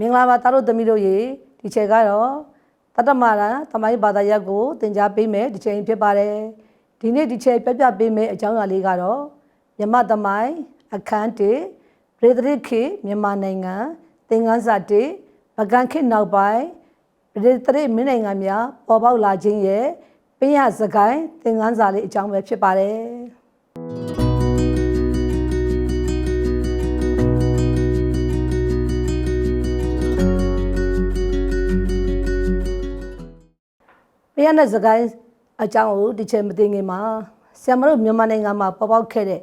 မင်္ဂလာပါသားတို့သမီးတို့ရေဒီချက်ကတော့တတ္တမရသမိုင်းဘာသာရပ်ကိုသင်ကြားပေးမယ်ဒီချိန်ဖြစ်ပါတယ်ဒီနေ့ဒီချက်ပြပြပေးမယ်အကြောင်းအရာလေးကတော့မြမသမိုင်းအခန်း1ပြည်သစ်ခေမြန်မာနိုင်ငံသင်္ကန်းစာ1ပကံခေနောက်ပိုင်းပြည်သစ်မင်းနိုင်ငံများပေါ်ပေါက်လာခြင်းရဲ့ပင်ရစကိုင်းသင်္ကန်းစာလေးအကြောင်းပဲဖြစ်ပါတယ် ဘုရားနဲ့စကိုင်းအကြောင်းကိုဒီချိန်မသိငင်မှာဆရာမတို့မြန်မာနိုင်ငံမှာပေါ်ပေါက်ခဲ့တဲ့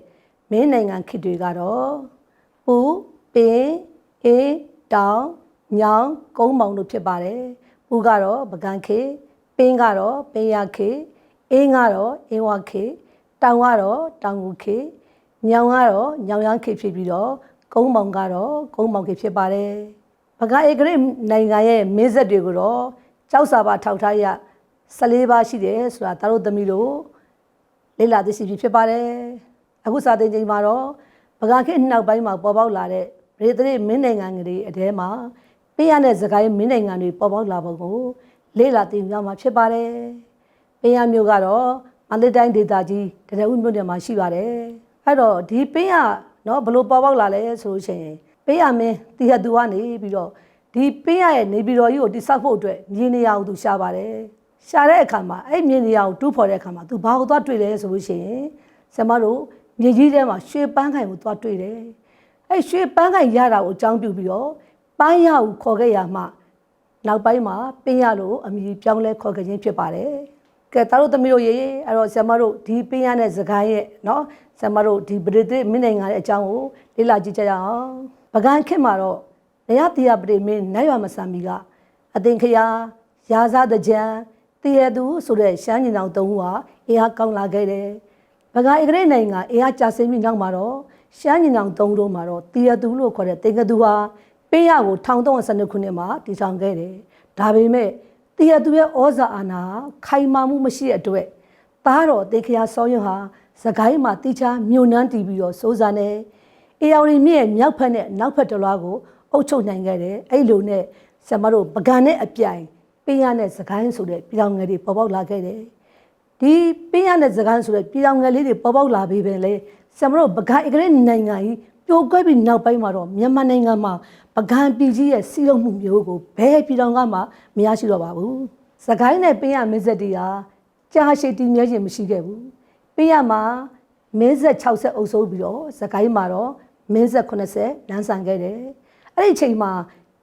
မင်းနိုင်ငံခေတ်တွေကတော့ပူပင်အေးတောင်ညောင်ကုန်းမောင်တို့ဖြစ်ပါတယ်ပူကတော့ပကံခေတ်ပင်ကတော့ပင်ရခေတ်အေးကတော့အင်းဝခေတ်တောင်ကတော့တောင်ကူခေတ်ညောင်ကတော့ညောင်ရမ်းခေတ်ဖြစ်ပြီးတော့ကုန်းမောင်ကတော့ကုန်းမောင်ခေတ်ဖြစ်ပါတယ်ပကံဧကရိနိုင်ငံရဲ့မင်းဆက်တွေကိုတော့ကြောက်စာပါထောက်ထားရ 14ပါးရှိတယ်ဆိုတာသားတို့သမီးတို့လေ့လာသိရှိပြီဖြစ်ပါတယ်အခုစာသင်ချိန်မှာတော့ဗကာခေတ်နောက်ပိုင်းမှာပေါ်ပေါက်လာတဲ့ရေသရိမင်းနိုင်ငံတွေအထဲမှာပေးရတဲ့ဇကိုင်းမင်းနိုင်ငံတွေပေါ်ပေါက်လာပုံကိုလေ့လာသိမြမှာဖြစ်ပါတယ်ပေးရမျိုးကတော့မန္တလေးတိုင်းဒေသကြီးတရဝမြို့နယ်မှာရှိပါတယ်အဲ့တော့ဒီပေးရနော်ဘလို့ပေါ်ပေါက်လာလဲဆိုလို့ရှိရင်ပေးရမင်းတီဟသူကနေပြီးတော့ဒီပေးရရဲ့နေပြည်တော်ကြီးကိုတိစောက်ဖို့အတွက်မြေနေရာကိုသူရှာပါတယ် ရှာတဲ့အခါမှာအဲ့မြေနေရာကိုတူးဖော်တဲ့အခါမှာသူဘာကိုသွားတွေ့လဲဆိုလို့ရှိရင်ဆမတို့မြေကြီးထဲမှာရွှေပန်းခိုင်ကိုသွားတွေ့တယ်အဲ့ရွှေပန်းခိုင်ရတာကိုအကြောင်းပြုပြီးတော့ပန်းရကိုခေါ်ခဲ့ရမှနောက်ပိုင်းမှာပင်းရလို့အမည်ပြောင်းလဲခေါ်ခဲ့ခြင်းဖြစ်ပါတယ်ကဲသားတို့သမီးတို့ရေအဲ့တော့ဆမတို့ဒီပင်းရတဲ့စကားရဲ့เนาะဆမတို့ဒီပရိသတ်မင်းနိုင်ငံရဲ့အကြောင်းကိုလေ့လာကြည့်ကြရအောင်ပကံခေတ်မှာတော့နရတိယပရိမင်းနိုင်ရမဆာမီကအသင်ခရာရာဇသကြံ တည်ရသူဆိုတဲ့ရှမ်းညီနောင်သုံးဦးဟာအေးအားကောင်းလာခဲ့တယ်။ဗကာဧကရိနိုင်ငံအေးအားကြာဆင်းပြီးနောက်မှာတော့ရှမ်းညီနောင်သုံးတို့မှာတော့တည်ရသူလို့ခေါ်တဲ့တင်ကသူဟာပေးရကို1312ခုနှစ်မှာတည်ထောင်ခဲ့တယ်။ဒါပေမဲ့တည်ရသူရဲ့ဩဇာအာဏာခိုင်မာမှုမရှိတဲ့အတွက်သားတော်တေခရာစောယွန်းဟာစကိုင်းမှာတိချာမြို့နှမ်းတည်ပြီးတော့စိုးစားနေအေယော်ရီမြင့်ရဲ့မြောက်ဖက်နဲ့နောက်ဖက်တလွားကိုအုပ်ချုပ်နိုင်ခဲ့တယ်။အဲ့လိုနဲ့ဆမတို့ပကံနဲ့အပြိုင် ပင်းရတဲ့စကိုင်းဆိုတဲ့ပြည်တော်ငယ်တွေပေါ်ပေါက်လာခဲ့တယ်။ဒီပင်းရတဲ့စကိုင်းဆိုတဲ့ပြည်တော်ငယ်လေးတွေပေါ်ပေါက်လာပြီပဲလေ။ဆမတို့ပကံအကလေးနိုင်ငံကြီးပြိုကွဲပြီးနောက်ပိုင်းမှာတော့မြန်မာနိုင်ငံမှာပကံပြည်ကြီးရဲ့စီးလုံးမှုမျိုးကိုဘယ်ပြည်တော်ကမှမရရှိတော့ပါဘူး။စကိုင်းနဲ့ပင်းရမင်းဆက်တီဟာကြာရှည်တည်မြဲခြင်းမရှိခဲ့ဘူး။ပင်းရမှာမင်းဆက်60အုပ်စိုးပြီးတော့စကိုင်းမှာတော့မင်းဆက်80လမ်းဆောင်ခဲ့တယ်။အဲ့ဒီအချိန်မှာ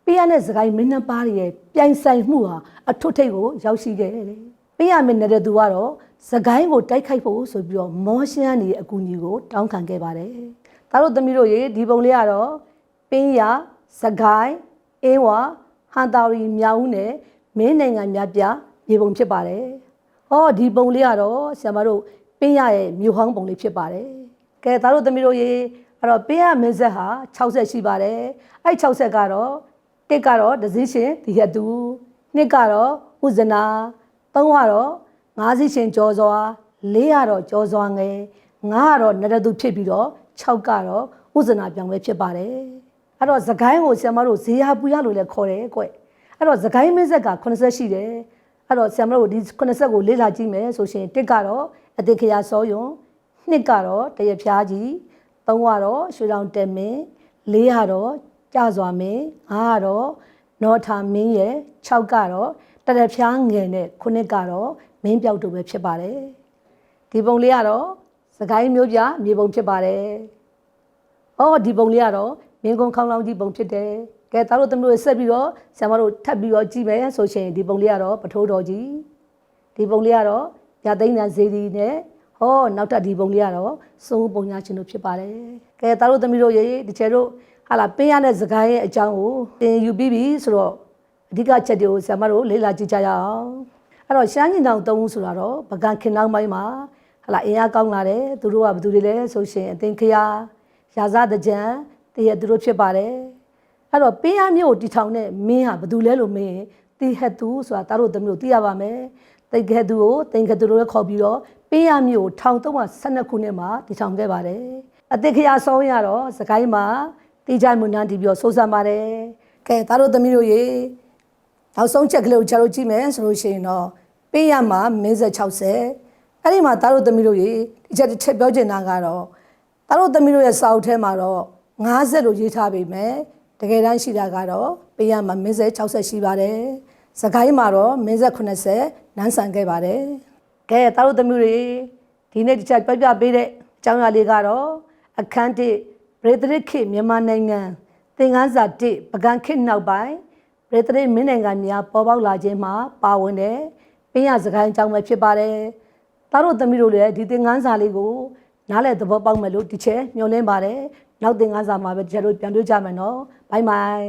ပေးရတဲ့စကိုင်းမင်းနှပါးရဲ့ပြိုင်ဆိုင်မှုဟာအထွတ်ထိပ်ကိုရောက်ရှိခဲ့တယ်။ပေးရမင်းတဲ့သူကတော့စကိုင်းကိုတိုက်ခိုက်ဖို့ဆိုပြီးတော့မောရှင်းနေတဲ့အကူအညီကိုတောင်းခံခဲ့ပါတယ်။ဒါတို့သမီးတို့ရေဒီပုံလေးကတော့ပင်းရစကိုင်းအင်းဝဟန်တာရီမြောက်ဦးနဲ့မင်းနိုင်ငံများပြမြေပုံဖြစ်ပါတယ်။ဟောဒီပုံလေးကတော့ဆရာမတို့ပင်းရရဲ့မြို့ဟောင်းပုံလေးဖြစ်ပါတယ်။ကဲဒါတို့သမီးတို့ရေအဲ့တော့ပင်းရမင်းဆက်ဟာ60ရှိပါတယ်။အဲ့60ကတော့ တစ်ကတော့ဒဇင်းရှင်ဒီရတူနှစ်ကတော့ဥဇနာသုံးကတော့ငါးစီရှင်ကြောစွာလေးကတော့ကြောစွာငယ်ငါးကတော့နရတုဖြစ်ပြီးတော့6ကတော့ဥဇနာပြောင်းပဲဖြစ်ပါတယ်အဲ့တော့သခိုင်းကိုဆရာမတို့ဇေယျပူရလို့လည်းခေါ်တယ်ကွအဲ့တော့သခိုင်းမင်းဆက်က80ရှိတယ်အဲ့တော့ဆရာမတို့ဒီ80ကိုလေ့လာကြည့်မယ်ဆိုရှင်တစ်ကတော့အတိခရာစောယွန်နှစ်ကတော့တရဖျားကြီးသုံးကတော့ရွှေတောင်တက်မင်းလေးကတော့ ကြစွာမင်းငါးကတော့နောထာမင်းရဲ့6ကတော့တရဖျားငယ်နဲ့ခုနှစ်ကတော့မင်းပြောက်တို့ပဲဖြစ်ပါတယ်ဒီပုံလေးကတော့စကိုင်းမျိုးပြမြေပုံဖြစ်ပါတယ်။အော်ဒီပုံလေးကတော့မင်းကုန်းခေါင်းလောင်းကြီးပုံဖြစ်တယ်။ကဲသားတို့သမီးတို့ဆက်ပြီးတော့ဆရာမတို့ထပ်ပြီးတော့ကြည့်မယ်ဆိုရှင်ဒီပုံလေးကတော့ပထိုးတော်ကြီးဒီပုံလေးကတော့ရသိန်းတန်ဇေဒီနဲ့ဟောနောက်ထပ်ဒီပုံလေးကတော့စိုးပုံညာချင်းတို့ဖြစ်ပါတယ်။ကဲသားတို့သမီးတို့ရေဒီချေတို့ ဟာလာပင်းရတဲ့စကိုင်းရဲ့အကြောင်းကိုသင်ယူပြီးပြီဆိုတော့အဓိကချက်တွေကိုဆရာမတို့လေ့လာကြည့်ကြရအောင်။အဲ့တော့ရှမ်းညီနောင်သုံးဦးဆိုတာတော့ပကံခင်နောင်းပိုင်းမှာဟလာအင်အားကောင်းလာတယ်သူတို့ကဘယ်သူတွေလဲဆိုရှင်အသင်ခရာရာဇတကြံတည့်ရသူတို့ဖြစ်ပါတယ်အဲ့တော့ပင်းရမျိုးတီထောင်တဲ့မင်းဟာဘယ်သူလဲလို့မင်းတီဟက်သူဆိုတာတားတို့သမီးတို့သိရပါမယ်တိတ်ခဲသူကိုတင်ခဲသူတို့လည်းခေါ်ပြီးတော့ပင်းရမျိုး1312ခုနှစ်မှာတီထောင်ခဲ့ပါတယ်အသင်ခရာဆုံးရတော့စကိုင်းမှာ တီချိုင်မွန်နန်းတီပြီးတော့စိုးစံပါတယ်ကဲသားတို့သမီးတို့ရေနောက်ဆုံးချက်ကလေးကိုကျွန်တော်တို့ကြည့်မယ်ဆိုလို့ရှိရင်တော့ပေးရမှာမင်းဆက်60အဲ့ဒီမှာသားတို့သမီးတို့ရေဒီချက်တစ်ချက်ပြောချင်တာကတော့သားတို့သမီးတို့ရဲ့စာအုပ်ထဲမှာတော့50လို့ရေးထားပေမဲ့တကယ်တမ်းရှိတာကတော့ပေးရမှာမင်းဆက်60ရှိပါတယ်စကိုင်းမှာတော့မင်းဆက်80နန်းဆန်ခဲ့ပါတယ်ကဲသားတို့သမီးတွေဒီနေ့ဒီချက်ပြပြပေးတဲ့အကြောင်းအရာလေးကတော့အခန်းတစ်ပ ရိသရစ်ခေတ်မြန်မာနိုင်ငံသင်္ကန်းစာတစ်ပကံခေတ်နောက်ပိုင်းပရိသရစ်မင်းနိုင်ငံများပေါ်ပေါက်လာခြင်းမှာပါဝင်တဲ့ပင်ရစကိုင်းအကြောင်းပဲဖြစ်ပါတယ်။သားတို့သမီးတို့လည်းဒီသင်္ကန်းစာလေးကိုနားလည်သဘောပေါက်မယ်လို့ဒီချက်မျှော်လင့်ပါတယ်။နောက်သင်္ကန်းစာမှာပဲဒီချက်တို့ပြန်တွေ့ကြမယ်နော်။ဘိုင်ဘိုင်